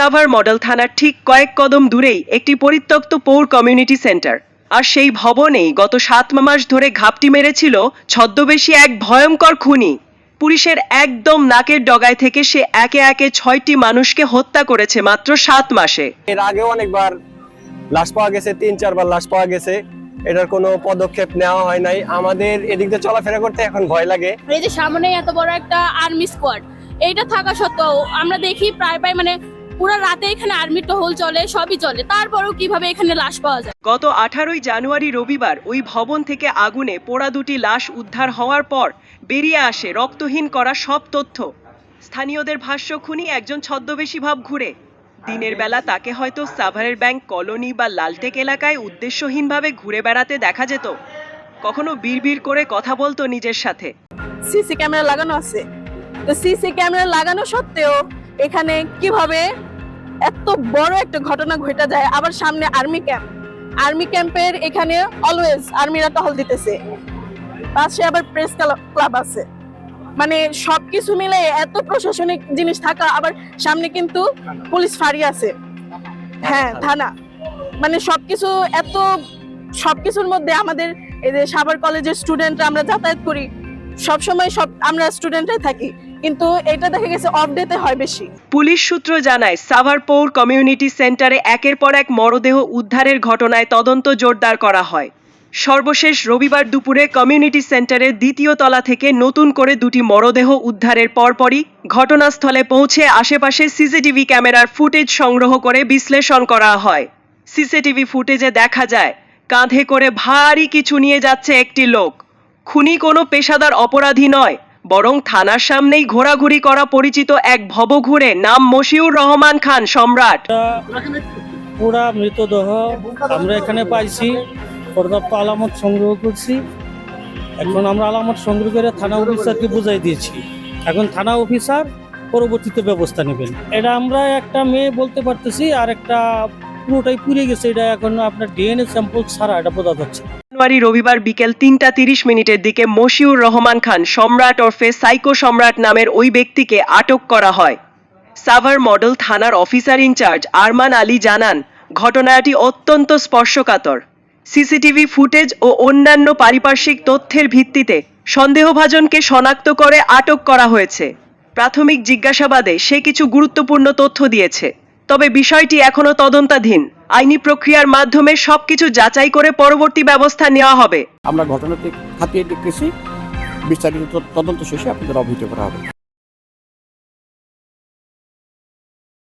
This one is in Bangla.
সাভার মডেল থানার ঠিক কয়েক কদম দূরেই একটি পরিত্যক্ত পৌর কমিউনিটি সেন্টার। আর সেই ভবনেই গত সাত মাস ধরে ঘাপটি মেরেছিল ছদ্মবেশী এক ভয়ঙ্কর খুনি। পুলিশের একদম নাকের ডগায় থেকে সে একে একে ছয়টি মানুষকে হত্যা করেছে মাত্র সাত মাসে। এর আগেও অনেকবার লাশ পাওয়া গেছে তিন চারবার লাশ পাওয়া গেছে। এটার কোনো পদক্ষেপ নেওয়া হয় নাই। আমাদের এদিক দিয়ে চলাফেরা করতে এখন ভয় লাগে। এই যে সামনে এত বড় একটা আর্মি স্কোয়াড এইটা থাকা সত্ত্বেও আমরা দেখি প্রায় প্রায় মানে পুরো রাতে এখানে আর্মি টহল চলে সবই চলে। তারপরেও কীভাবে এখানে লাশ পাওয়া যায়? গত আঠারোই জানুয়ারি রবিবার ওই ভবন থেকে আগুনে পোড়া দুটি লাশ উদ্ধার হওয়ার পর বেরিয়ে আসে রক্তহীন করা সব তথ্য। স্থানীয়দের ভাষ্য খুনি একজন ছদ্মবেশী ভাব ঘুরে। দিনের বেলা তাকে হয়তো সাভারের ব্যাংক কলোনি বা লালটেক এলাকায় উদ্দেশ্যহীনভাবে ঘুরে বেড়াতে দেখা যেত। কখনো বিড়বিড় করে কথা বলতো নিজের সাথে। সিসি ক্যামেরা লাগানো আছে। তো সিসি ক্যামেরা লাগানো সত্ত্বেও এখানে কীভাবে এত বড় একটা ঘটনা ঘটে যায় আবার সামনে আর্মি ক্যাম্প। আর্মি ক্যাম্পের এখানে অলওয়েজ আর্মিরা টহল দিতেছে। পাশে আবার প্রেস ক্লাব আছে। মানে সবকিছু মিলে এত প্রশাসনিক জিনিস থাকা, আবার সামনে কিন্তু পুলিশ ফাঁড়ি আছে। হ্যাঁ থানা। মানে সবকিছু এত, সবকিছুর মধ্যে আমাদের এই যে সাভার কলেজের স্টুডেন্টরা আমরা যাতায়াত করি। সব সময় সব, আমরা স্টুডেন্টরাই থাকি। কিন্তু এটা দেখা গেছে অফ হয় বেশি। পুলিশ সূত্র জানায়, সাভার পৌর কমিউনিটি সেন্টারে একের পর এক মরদেহ উদ্ধারের ঘটনায় তদন্ত জোরদার করা হয়। সর্বশেষ রবিবার দুপুরে কমিউনিটি সেন্টারের দ্বিতীয় তলা থেকে নতুন করে দুটি মরদেহ উদ্ধারের পরপরই ঘটনাস্থলে পৌঁছে আশেপাশে সিসিটিভি ক্যামেরার ফুটেজ সংগ্রহ করে বিশ্লেষণ করা হয়। সিসিটিভি ফুটেজে দেখা যায়, কাঁধে করে ভারী কিছু নিয়ে যাচ্ছে একটি লোক। খুনি কোনো পেশাদার অপরাধী নয় বরং থানার সামনেই ঘোরাঘুরি করা পরিচিত এক ভবঘুরে নাম মশিউর রহমান খান, সম্রাট। পুরা মৃতদেহ আমরা এখানে পাইছি, পর্যাপ্ত আলামত সংগ্রহ করছি। এখন আমরা আলামত সংগ্রহ করে থানা অফিসারকে বুঝাই দিয়েছি। এখন থানা অফিসার পরবর্তীতে ব্যবস্থা নেবেন। এটা আমরা একটা মেয়ে বলতে পারতেছি, আর একটা পুরোটাই পুড়ে গেছে। এটা এখন আপনার ডিএনএ স্যাম্পল ছাড়া এটা বোঝা যাচ্ছে জানুয়ারি রবিবার বিকেল তিনটা তিরিশ মিনিটের দিকে মশিউর রহমান খান সম্রাট ওরফে সাইকো সম্রাট নামের ওই ব্যক্তিকে আটক করা হয়। সাভার মডেল থানার officer in charge Arman Ali জানান, ঘটনাটি অত্যন্ত স্পর্শকাতর। সিসিটিভি ফুটেজ ও অন্যান্য পারিপার্শ্বিক তথ্যের ভিত্তিতে সন্দেহভাজনকে শনাক্ত করে আটক করা হয়েছে। প্রাথমিক জিজ্ঞাসাবাদে সে কিছু গুরুত্বপূর্ণ তথ্য দিয়েছে, তবে বিষয়টি এখনও তদন্তাধীন। আইনি প্রক্রিয়ার মাধ্যমে সবকিছু যাচাই করে পরবর্তী ব্যবস্থা নেওয়া হবে। আমরা ঘটনাটি হাতিয়ে দেখতেছি। বিস্তারিত তদন্ত শেষে আপনাদের অবহিত করা হবে।